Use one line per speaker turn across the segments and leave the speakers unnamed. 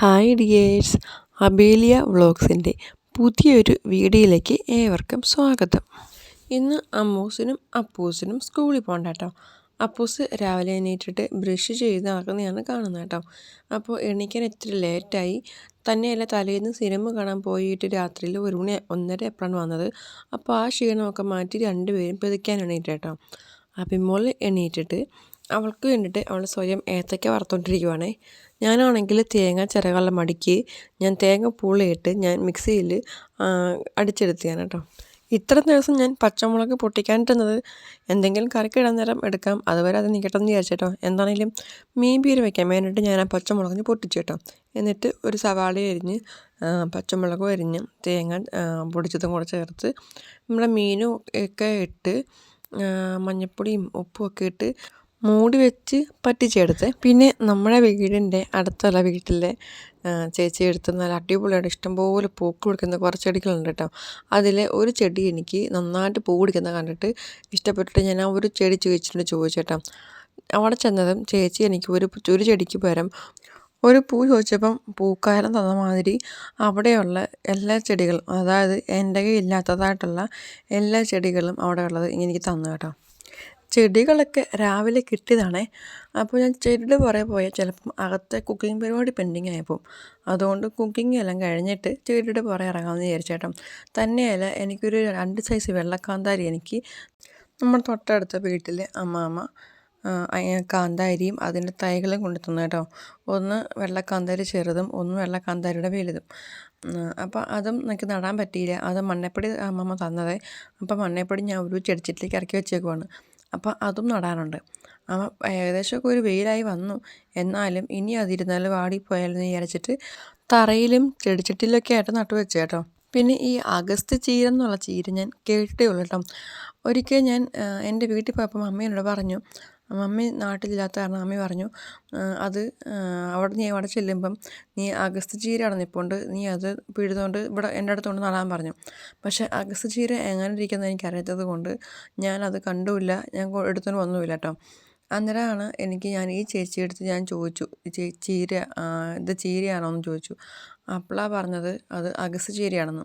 Hi dears. അബേലിയ വ്ളോഗ്സിന്റെ പുതിയൊരു വീഡിയോയിലേക്ക് ഏവർക്കും സ്വാഗതം. ഇന്ന് അമ്മൂസിനും അപ്പൂസിനും സ്കൂളിൽ പോകണ്ട കേട്ടോ. അപ്പൂസ് രാവിലെ എണീറ്റിട്ട് ബ്രഷ് ചെയ്ത് നടക്കുന്നതാണ് കാണുന്നത് കേട്ടോ. അപ്പോൾ എണീക്കാൻ ഇത്തിരി ലേറ്റായി. തന്നെയല്ല തലേന്ന് സിനിമ കാണാൻ പോയിട്ട് രാത്രിയിൽ ഒരു മണി ഒന്നര എപ്പോഴാണ് വന്നത്. അപ്പോൾ ആ ക്ഷീണമൊക്കെ മാറ്റി രണ്ടുപേരും പെതുക്കാൻ എണീറ്റ് കേട്ടോ. അപ്പിമോൾ എണീറ്റിട്ട് അവൾക്ക് വേണ്ടിയിട്ട് അവൾ സ്വയം ഏത്തയ്ക്ക വറുത്തോണ്ടിരിക്കുവാണേ. ഞാനാണെങ്കിൽ തേങ്ങ ചിരകെല്ലാം മടിക്ക് ഞാൻ തേങ്ങ പുളിയിട്ട് ഞാൻ മിക്സിയിൽ അടിച്ചെടുത്തിയാണ് കേട്ടോ. ഇത്ര ദിവസം ഞാൻ പച്ചമുളക് പൊട്ടിക്കാനിട്ടുന്നത് എന്തെങ്കിലും കറിക്ക് ഇടാൻ നേരം എടുക്കാം അതുവരെ അത് നിൽക്കട്ടെന്ന് വിചാരിച്ചേട്ടോ എന്താണെങ്കിലും മീൻ പീര് വയ്ക്കാൻ വേണ്ടിയിട്ട് ഞാൻ ആ പച്ചമുളകിന് പൊട്ടിച്ചു കേട്ടോ. എന്നിട്ട് ഒരു സവാള അരിഞ്ഞ് പച്ചമുളക് അരിഞ്ഞ് തേങ്ങ പൊടിച്ചതും കൂടെ ചേർത്ത് നമ്മുടെ മീനും ഒക്കെ ഇട്ട് മഞ്ഞൾപ്പൊടിയും ഉപ്പും ഒക്കെ ഇട്ട് മൂടി വെച്ച് പറ്റിച്ചെടുത്ത്. പിന്നെ നമ്മുടെ വീടിന്റെ അടുത്തുള്ള വീട്ടിലെ ചേച്ചി എടുത്ത് നല്ല അടിപൊളിയായിട്ട് ഇഷ്ടംപോലെ പൂക്ക് കൊടുക്കുന്ന കുറച്ച് ചെടികളുണ്ട് കേട്ടോ. അതിൽ ഒരു ചെടി എനിക്ക് നന്നായിട്ട് പൂ പിടിക്കുന്നത് കണ്ടിട്ട് ഇഷ്ടപ്പെട്ടിട്ട് ഞാൻ ആ ഒരു ചെടി ചോദിച്ചിട്ടുണ്ട് ചോദിച്ചേട്ടോ അവിടെ ചെന്നതും ചേച്ചി എനിക്ക് ഒരു ഒരു ചെടിക്ക് പകരം ഒരു പൂ ചോദിച്ചപ്പം പൂക്കാലം തന്ന മാതിരി അവിടെയുള്ള എല്ലാ ചെടികളും അതായത് എന്റെ കയ്യിൽ ഇല്ലാത്തതായിട്ടുള്ള എല്ലാ ചെടികളും അവിടെ ഉള്ളത് എനിക്ക് തന്നു കേട്ടോ. ചെടികളൊക്കെ രാവിലെ കിട്ടിയതാണേ. അപ്പോൾ ഞാൻ ചെടിയുടെ പുറകെ പോയാൽ ചിലപ്പം അകത്തെ കുക്കിംഗ് പരിപാടി പെൻഡിങ് ആയപ്പോൾ അതുകൊണ്ട് കുക്കിംഗ് എല്ലാം കഴിഞ്ഞിട്ട് ചെടിയുടെ പുറകെ ഇറങ്ങാമെന്ന് വിചാരിച്ചേട്ടം തന്നെയല്ല എനിക്കൊരു രണ്ട് സൈസ് വെള്ളക്കാന്താരി എനിക്ക് നമ്മുടെ തൊട്ടടുത്ത വീട്ടിലെ അമ്മാമ്മ കാന്താരിയും അതിന്റെ തൈകളും കൊണ്ടു തന്നു കേട്ടോ. ഒന്ന് വെള്ളക്കാന്താരി ചെറുതും ഒന്ന് വെള്ളക്കാന്താരിയുടെ വലുതും. അപ്പോൾ അതും എനിക്ക് നടാൻ പറ്റിയില്ല. അത് മണ്ണപ്പൊടി അമ്മമ്മ തന്നതേ. അപ്പോൾ മണ്ണപ്പൊടി ഞാൻ ഒരു ചെടിച്ചട്ടിലേക്ക് ഇറക്കി വെച്ചേക്കുവാണ്. അപ്പോൾ അതും നടാറുണ്ട്. അപ്പം ഏകദേശമൊക്കെ ഒരു വെയിലായി വന്നു. എന്നാലും ഇനി അതിരുന്നാലും വാടിപ്പോയാലെന്ന് വിചാരിച്ചിട്ട് തറയിലും ചെടിച്ചട്ടിയിലൊക്കെ ആയിട്ട് നട്ടു വെച്ചു കേട്ടോ പിന്നെ ഈ അഗസ്ത് ചീര എന്നുള്ള ചീര ഞാൻ കേട്ടിട്ടേ ഉള്ളൂ കേട്ടോ ഒരിക്കൽ ഞാൻ എന്റെ വീട്ടിൽ പോയപ്പോൾ അമ്മയോട് പറഞ്ഞു മമ്മി നാട്ടിലില്ലാത്ത കാരണം അമ്മ പറഞ്ഞു അത് അവിടെ നീ അവിടെ ചെല്ലുമ്പം നീ അഗസ്ത്യ ചീര അവിടെ നീ അത് പിഴുതുകൊണ്ട് ഇവിടെ എന്റെ അടുത്തുകൊണ്ട് നടാൻ പറഞ്ഞു. പക്ഷേ അഗസ്ത്യ ചീര എങ്ങനെ ഇരിക്കുന്നത് എനിക്കറിയാത്തത് കൊണ്ട് അത് കണ്ടുമില്ല ഞാൻ എടുത്തുകൊണ്ട് വന്നുമില്ല കേട്ടോ. അന്നേരമാണ് എനിക്ക് ഞാൻ ഈ ചേച്ചിയെടുത്ത് ഞാൻ ചോദിച്ചു ചീര ഇത് ചീരയാണോ? എന്ന് ചോദിച്ചു. അപ്പോഴാണ് പറഞ്ഞത്. അത് അഗസ് ചീരയാണെന്ന്.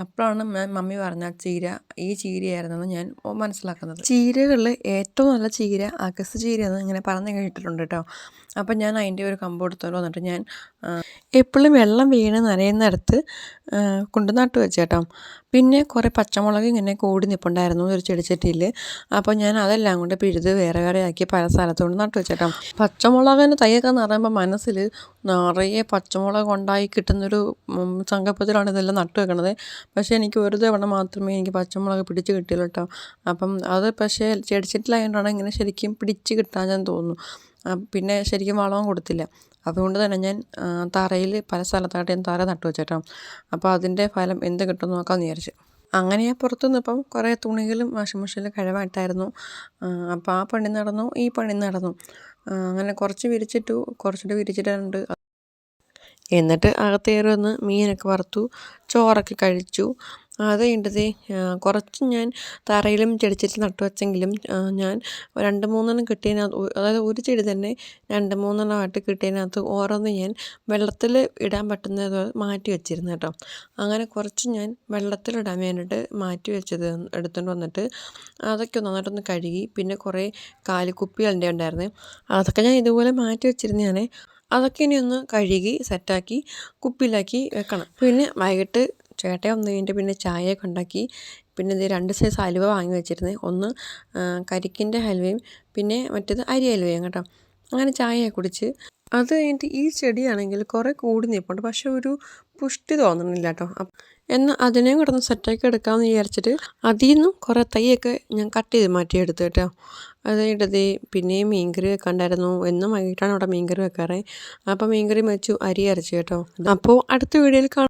അപ്പോഴാണ് മമ്മി പറഞ്ഞ ചീര ഈ ചീരയായിരുന്നെന്ന് ഞാൻ മനസ്സിലാക്കുന്നത്. ചീരകളിൽ ഏറ്റവും നല്ല ചീര അഗസ് ചീരയെന്ന് ഇങ്ങനെ പറഞ്ഞു കേട്ടിട്ടുണ്ട് കേട്ടോ അപ്പം ഞാൻ അതിന്റെ ഒരു കമ്പ് എടുത്തോണ്ട് വന്നിട്ട് ഞാൻ എപ്പോഴും വെള്ളം വീണ് നനയുന്നിടത്ത് കൊണ്ട് നട്ടു വെച്ചേട്ടോ പിന്നെ കുറേ പച്ചമുളക് ഇങ്ങനെ കൂടി നിൽപ്പുണ്ടായിരുന്നു ഒരു ചെടിച്ചട്ടിയിൽ അപ്പോൾ ഞാൻ അതെല്ലാം കൊണ്ട് പിഴുത് വേറെ വേറെ ആക്കി പല സ്ഥലത്തുകൊണ്ട് നട്ടു വെച്ചേട്ടോ പച്ചമുളകിന് തൈയൊക്കെ നിറയുമ്പോൾ മനസ്സിൽ നിറയെ പച്ചമുളക് ഉണ്ടായി കിട്ടുന്നൊരു സങ്കല്പത്തിലാണ് ഇതെല്ലാം നട്ടു വെക്കണത്. പക്ഷേ എനിക്ക് ഒരു തവണ മാത്രമേ എനിക്ക് പച്ചമുളക് പിടിച്ച് കിട്ടിയുള്ളൂ കേട്ടോ. അപ്പം അത് പക്ഷേ ചെടിച്ചട്ടിലായതുകൊണ്ടാണ് ഇങ്ങനെ ശരിക്കും പിടിച്ച് ഞാൻ തോന്നുന്നു. പിന്നെ ശരിക്കും വളവും കൊടുത്തില്ല. അതുകൊണ്ട് തന്നെ ഞാൻ തറയിൽ പല സ്ഥലത്തായിട്ട് ഞാൻ തറ നട്ടു വെച്ചേട്ടോ. അപ്പോൾ അതിന്റെ ഫലം എന്ത് കിട്ടുമെന്ന് നോക്കാമെന്ന് വിചാരിച്ചു. അങ്ങനെ ഞാൻ പുറത്തു നിന്നപ്പം കുറേ തുണികളും വാഷിംഗ് മെഷീനിൽ കഴിവായിട്ടായിരുന്നു അപ്പോൾ ആ പണി നടന്നു ഈ പണി നടന്നു. അങ്ങനെ കുറച്ച് വിരിച്ചിട്ടു കുറച്ചുകൂടി വിരിച്ചിട്ടുണ്ട്. എന്നിട്ട് അകത്തേറി വന്ന് മീനൊക്കെ വറുത്തു ചോറൊക്കെ കഴിച്ചു. അത് കഴിഞ്ഞത് കുറച്ച് ഞാൻ തറയിലും ചെടിച്ചട്ടി നട്ടു വെച്ചെങ്കിലും ഞാൻ രണ്ട് മൂന്നെണ്ണം കിട്ടിയതിനകത്ത് അതായത് ഒരു ചെടി തന്നെ രണ്ട് മൂന്നെണ്ണമായിട്ട് കിട്ടിയതിനകത്ത് ഓരോന്ന് ഞാൻ വെള്ളത്തിൽ ഇടാൻ പറ്റുന്നത് മാറ്റി വെച്ചിരുന്നു കേട്ടോ. അങ്ങനെ കുറച്ച് ഞാൻ വെള്ളത്തിലിടാൻ വേണ്ടിയിട്ട് മാറ്റി വെച്ചത് എടുത്തുകൊണ്ട് വന്നിട്ട് അതൊക്കെ നന്നായിട്ടൊന്ന് കഴുകി പിന്നെ കുറേ കാലിക്കുപ്പികളുടെ ഉണ്ടായിരുന്നു. അതൊക്കെ ഞാൻ ഇതുപോലെ മാറ്റി വെച്ചിരുന്നതാണ് അതൊക്കെ ഇനി ഒന്ന് കഴുകി സെറ്റാക്കി കുപ്പിയിലാക്കി വെക്കണം. പിന്നെ വൈകിട്ട് ചേട്ടൻ ഒന്ന് കഴിഞ്ഞിട്ട് പിന്നെ ചായയൊക്കെ ഉണ്ടാക്കി. പിന്നെ ഇത് രണ്ട് സൈസ് ഹലുവ വാങ്ങി വെച്ചിരുന്നത് ഒന്ന് കരിക്കിന്റെ ഹലുവയും പിന്നെ മറ്റേത് അരി ഹലുവയും കേട്ടോ. അങ്ങനെ ചായയൊക്കെ കുടിച്ച്. അത് കഴിഞ്ഞിട്ട് ഈ ചെടിയാണെങ്കിൽ കുറേ കൂടി നിൽപ്പുണ്ട്. പക്ഷെ ഒരു പുഷ്ടി തോന്നുന്നില്ല കേട്ടോ. എന്നാൽ അതിനെയും കിടന്ന് സെറ്റാക്കി എടുക്കാമെന്ന് വിചാരിച്ചിട്ട് അതിൽ നിന്നും കുറേ തൈയൊക്കെ ഞാൻ കട്ട് ചെയ്ത് മാറ്റിയെടുത്തു കേട്ടോ. അത് കഴിഞ്ഞിട്ട് പിന്നെയും മീൻകറി വെക്കണ്ടായിരുന്നു. എന്നും വൈകിട്ടാണ് അവിടെ മീൻകറി വെക്കാറ്. അപ്പോൾ മീൻകറി വെച്ചു അരി അരച്ചു കേട്ടോ. അപ്പോൾ അടുത്ത വീഡിയോയിൽ കാണാം.